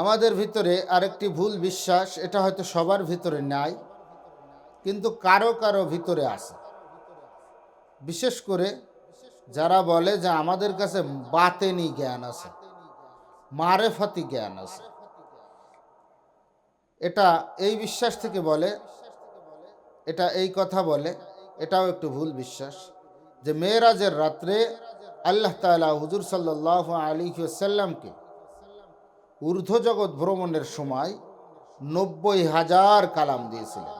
আমাদের ভিতরে আরেকটি ভুল বিশ্বাস, এটা হয়তো সবার ভিতরে নাই, কিন্তু কারও কারও ভিতরে আছে। বিশেষ করে যারা বলে যে আমাদের কাছে বাতেনি জ্ঞান আছে, মারেফাতি জ্ঞান আছে, এটা এই বিশ্বাস থেকে বলে, এটা এই কথা বলে, এটাও একটু ভুল বিশ্বাস যে মেয়েরাজের রাত্রে আল্লাহ তালা হুজুর সাল্লাহ আলী সাল্লামকে ঊর্ধ্ব জগৎ ভ্রমণের সময় নব্বই হাজার কালাম দিয়েছিলেন।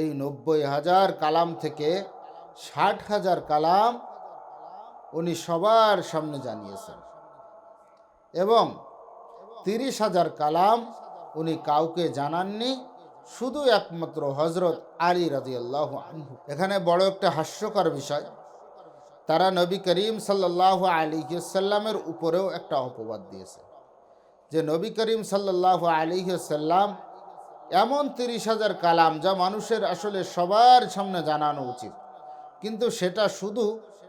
এই নব্বই হাজার কালাম থেকে ষাট হাজার কালাম উনি সবার সামনে জানিয়েছেন এবং তিরিশ হাজার কালাম উনি কাউকে জানাননি, শুধু একমাত্র হজরত আলী রাজিয়াল্লাহ আনহু। এখানে বড় একটা হাস্যকর বিষয়, তারা নবী করিম সাল্লাহ আলী সাল্লামের উপরেও একটা অপবাদ দিয়েছে। যে নবী করিম সাল্লাহ আলী সাল্লাম এমন তিরিশ হাজার কালাম যা মানুষের আসলে সবার সামনে জানানো উচিত। কিন্তু সেটা শুধু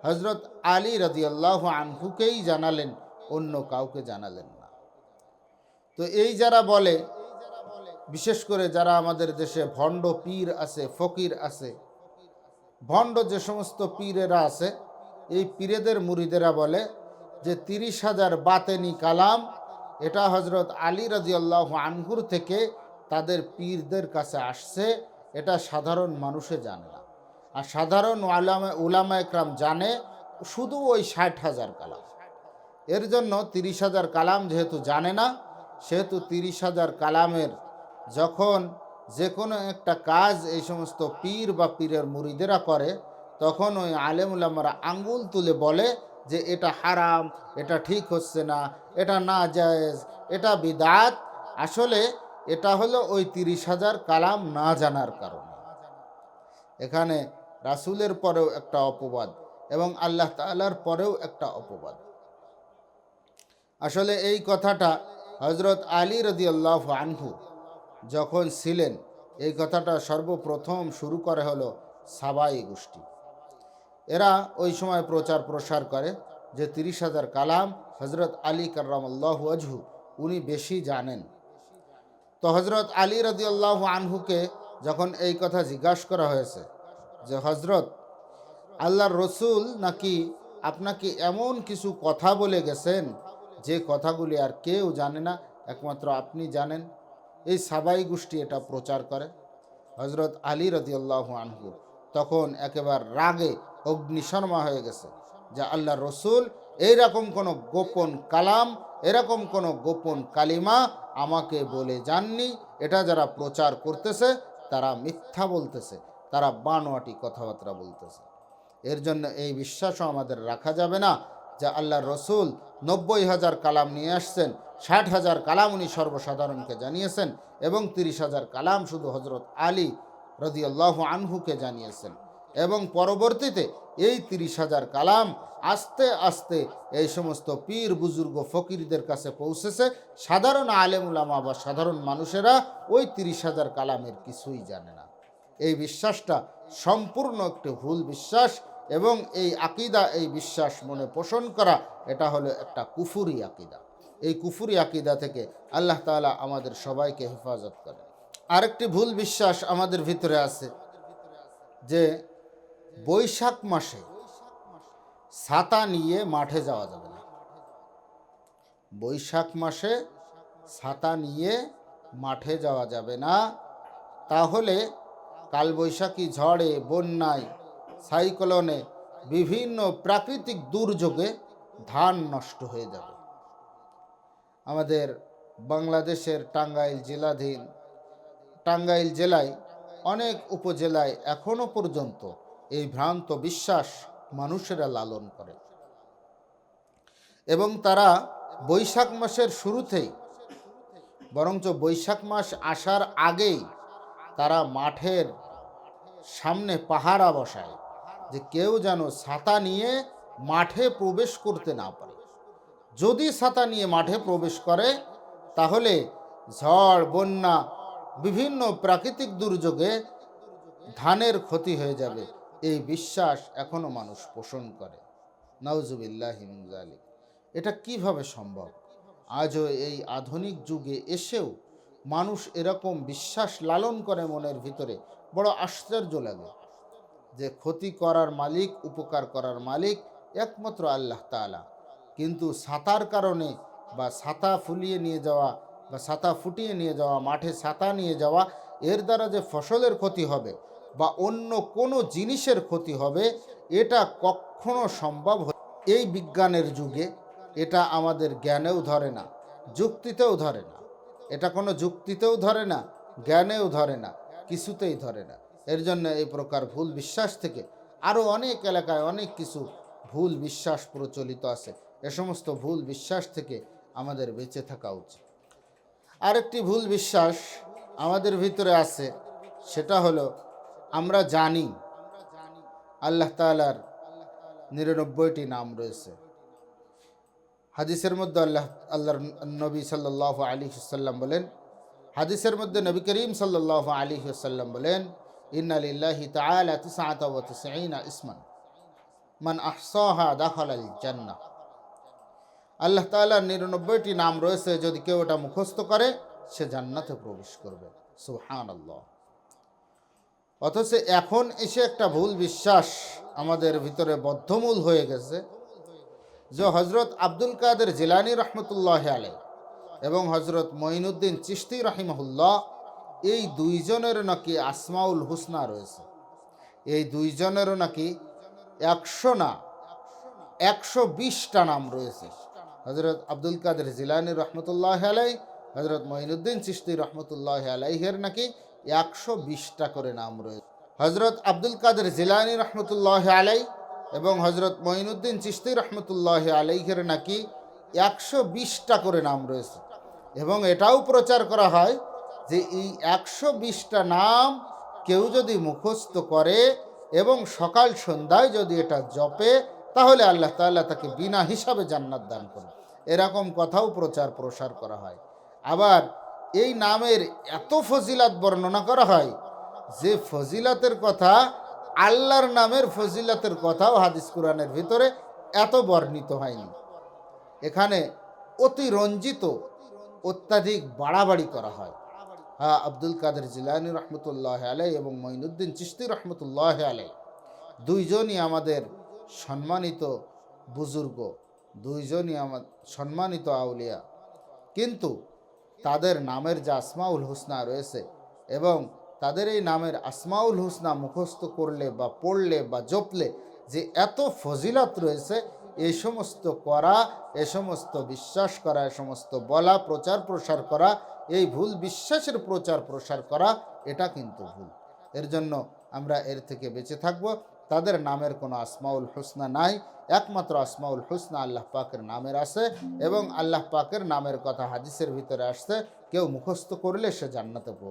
হজরত আলী রাজিয়াল্লাহ আনহুকেই জানালেন, অন্য কাউকে জানালেন না। তো এই যারা বলে, বিশেষ করে যারা আমাদের দেশে ভণ্ড পীর আছে, ফকির আছে, ভণ্ড যে সমস্ত পীরেরা আছে, এই পীরেদের মুরিদেরা বলে যে তিরিশ হাজার বাতেনি কালাম এটা হজরত আলী রাজিয়াল্লাহ আনহুর থেকে তাদের পীরদের কাছে আসছে। এটা সাধারণ মানুষে জানে না। আর সাধারণ আলামা উলামা একরাম জানে শুধু ওই ষাট হাজার কালাম। এর জন্য তিরিশ হাজার কালাম যেহেতু জানে না, সেহেতু তিরিশ হাজার কালামের যখন যে কোনো একটা কাজ এই সমস্ত পীর বা পীরের মুরিদেরা করে, তখন ওই আলেমুলামারা আঙ্গুল তুলে বলে যে এটা হারাম, এটা ঠিক হচ্ছে না, এটা না জায়েজ এটা বিদাত, আসলে এটা হলো ওই তিরিশ হাজার কালাম না জানার কারণে। এখানে রাসুলের পরেও একটা অপবাদ এবং আল্লাহ তালার পরেও একটা অপবাদ। আসলে এই কথাটা হজরত আলী রদিয়াল্লাহ আনহু যখন ছিলেন, এই কথাটা সর্বপ্রথম শুরু করে হলো সাবাই গোষ্ঠী। এরা ওই সময় প্রচার প্রসার করে যে তিরিশ হাজার কালাম হজরত আলী কার্রামল্লাহ আজহু, উনি বেশি জানেন। তো হজরত আলী রদিয়াল্লাহ আনহুকে যখন এই কথা জিজ্ঞাসা করা হয়েছে যে, হজরত, আল্লাহর রসুল নাকি আপনাকে এমন কিছু কথা বলে গেছেন যে কথাগুলি আর কেউ জানে না, একমাত্র আপনি জানেন? এই সাবাই গোষ্ঠী এটা প্রচার করে। হজরত আলী রদিয়াল্লাহ আনহু তখন একেবারে রাগে অগ্নিশর্মা হয়ে গেছে। যে আল্লাহ রসুল, এইরকম কোনো গোপন কালাম, এরকম কোনো গোপন কালিমা আমাকে বলে যাননি। এটা যারা প্রচার করতেছে, তারা মিথ্যা বলতেছে, তারা বানোয়াটি কথাবার্তা বলতেছে। এর জন্য এই বিশ্বাসও আমাদের রাখা যাবে না যে আল্লাহ রসুল নব্বই হাজার কালাম নিয়ে আসছেন, ষাট হাজার কালাম উনি সর্বসাধারণকে জানিয়েছেন এবং তিরিশ হাজার কালাম শুধু হজরত আলী রদিয়াল্লাহ আনহুকে জানিয়েছেন। এবং পরবর্তীতে এই তিরিশ হাজার কালাম আস্তে আস্তে এই সমস্ত পীর, বুজুর্গ, ফকিরদের কাছে পৌঁছেছে। সাধারণ আলেমুলামা বা সাধারণ মানুষেরা ওই তিরিশ হাজার কালামের কিছুই জানে না। এই বিশ্বাসটা সম্পূর্ণ একটি ভুল বিশ্বাস এবং এই আকিদা, এই বিশ্বাস মনে পোষণ করা, এটা হলো একটা কুফুরি আকিদা। এই কুফুরি আকিদা থেকে আল্লাহ তাআলা আমাদের সবাইকে হেফাজত করে আরেকটি ভুল বিশ্বাস আমাদের ভিতরে আছে, যে বৈশাখ মাসে ছাতা নিয়ে মাঠে যাওয়া যাবে না। বৈশাখ মাসে ছাতা নিয়ে মাঠে যাওয়া যাবে না। তাহলে কালবৈশাখী ঝড়ে, বন্যায়, সাইক্লোনে বিভিন্ন প্রাকৃতিক দুর্যোগে ধান নষ্ট হয়ে যাবে। আমাদের বাংলাদেশের টাঙ্গাইল জেলাধীন টাঙ্গাইল জেলায়, অনেক উপজেলায় এখনও পর্যন্ত এই ভ্রান্ত বিশ্বাস মানুষেরা লালন করে। এবং তারা বৈশাখ মাসের শুরুতেই, বরঞ্চ বৈশাখ মাস আসার আগেই তারা মাঠের সামনে পাহারা বসায় যে কেউ যেন ছাতা নিয়ে মাঠে প্রবেশ করতে না পারে। যদি ছাতা নিয়ে মাঠে প্রবেশ করে, তাহলে ঝড়, বন্যা বিভিন্ন প্রাকৃতিক দুর্যোগে ধানের ক্ষতি হয়ে যাবে। এই বিশ্বাস এখনও মানুষ পোষণ করে। নওজুবিল্লাহ এটা কীভাবে সম্ভব? আজও এই আধুনিক যুগে এসেও মানুষ এরকম বিশ্বাস লালন করে মনের ভিতরে। বড় আশ্চর্য লাগে যে ক্ষতি করার মালিক, উপকার করার মালিক একমাত্র আল্লাহ তাআলা। কিন্তু ছাতার কারণে বা ছাতা ফুলিয়ে নিয়ে যাওয়া বা ছাতা ফুটিয়ে নিয়ে যাওয়া, মাঠে ছাতা নিয়ে যাওয়া, এর দ্বারা যে ফসলের ক্ষতি হবে বা অন্য কোনো জিনিসের ক্ষতি হবে, এটা কখনো সম্ভব হয় এই বিজ্ঞানের যুগে এটা আমাদের জ্ঞানেও ধরে না, যুক্তিতেও ধরে না। এটা কোনো যুক্তিতেও ধরে না, জ্ঞানেও ধরে না, কিছুতেই ধরে না। এর জন্য এই প্রকার ভুল বিশ্বাস থেকে আরও অনেক এলাকায় অনেক কিছু ভুল বিশ্বাস প্রচলিত আছে। এ সমস্ত ভুল বিশ্বাস থেকে আমাদের বেঁচে থাকা উচিত। আরেকটি ভুল বিশ্বাস আমাদের ভিতরে আছে, সেটা হলো আমরা জানি আল্লাহ তাআলার নিরানব্বইটি নাম রয়েছে। হাদিসের মধ্যে আল্লাহ, আল্লাহর নবী সাল্লাহ আলী সাল্লাম বলেন, হাদিসের মধ্যে নবী করিম সাল্লাহ আলী সাল্লাম বলেন ইন তাআলা তিসআতা ওয়া তিসঈনা ইসমান, মান আহসাহা দাখাল আল জান্নাহ। আল্লাহ তাআলার নিরানব্বইটি নাম রয়েছে, যদি কেউ ওটা মুখস্থ করে, সে জান্নাতে প্রবেশ করবে। সুবহানাল্লাহ। অথচ এখন এসে একটা ভুল বিশ্বাস আমাদের ভিতরে বদ্ধমূল হয়ে গেছে, যে হজরত আব্দুল কাদের জিলানি রহমতুল্লাহ আলাই এবং হজরত মঈনুদ্দিন চিস্তি রহিমহুল্লাহ, এই দুইজনের নাকি আসমাউল হুসনা রয়েছে। এই দুইজনেরও নাকি একশো না, একশো বিশটা নাম রয়েছে। হজরত আব্দুল কাদের জিলানি রহমতুল্লাহ আলাই হজরত মঈনুদ্দিন চিস্তি রহমতুল্লাহ আলাইহের নাকি একশো বিশটা করে নাম রয়েছে। হজরত আব্দুল কাদের জিলানি রহমতুল্লাহ আলাই এবং হজরত মঈনুদ্দিন চিস্তি রহমতুল্লাহ আলাইহের নাকি একশো বিশটা করে নাম রয়েছে। এবং এটাও প্রচার করা হয় যে এই একশো বিশটা নাম কেউ যদি মুখস্থ করে এবং সকাল সন্ধ্যায় যদি এটা জপে, তাহলে আল্লাহ তাআলা তাকে বিনা হিসাবে জান্নাত দান করে এরকম কথাও প্রচার প্রসার করা হয়। আবার এই নামের এত ফজিলাত বর্ণনা করা হয় যে ফজিলাতের কথা, আল্লাহর নামের ফজিলাতের কথাও হাদিস কোরআনের ভিতরে এত বর্ণিত হয়নি। এখানে অতি রঞ্জিত অত্যাধিক বাড়াবাড়ি করা হয়। হ্যাঁ আব্দুল কাদের জিলানি রহমতুল্লাহ আলাই এবং মঈনুদ্দিন চিস্তি রহমতুল্লাহ আলাই দুইজনই আমাদের সম্মানিত বুজুর্গ। দুইজনই আমার সম্মানিত আউলিয়া। কিন্তু তাদের নামের যে আসমাউল হুসনা রয়েছে এবং তাদের এই নামের আসমাউল হুসনা মুখস্থ করলে বা পড়লে বা জপলে যে এত ফজিলাত রয়েছে এই সমস্ত করা, এ সমস্ত বিশ্বাস করা, এ সমস্ত বলা, প্রচার প্রসার করা, এই ভুল বিশ্বাসের প্রচার প্রসার করা, এটা কিন্তু ভুল। এর জন্য আমরা এর থেকে বেঁচে থাকব। তাদের নামের কোনো আসমাউল হোসনা নাই। একমাত্র আসমাউল হোসনা আল্লাহ পাকের নামের আছে এবং আল্লাহ পাকের নামের কথা হাদিসের ভিতরে আসছে। কেউ মুখস্থ করলে সে জান্নাতে প্রবেশ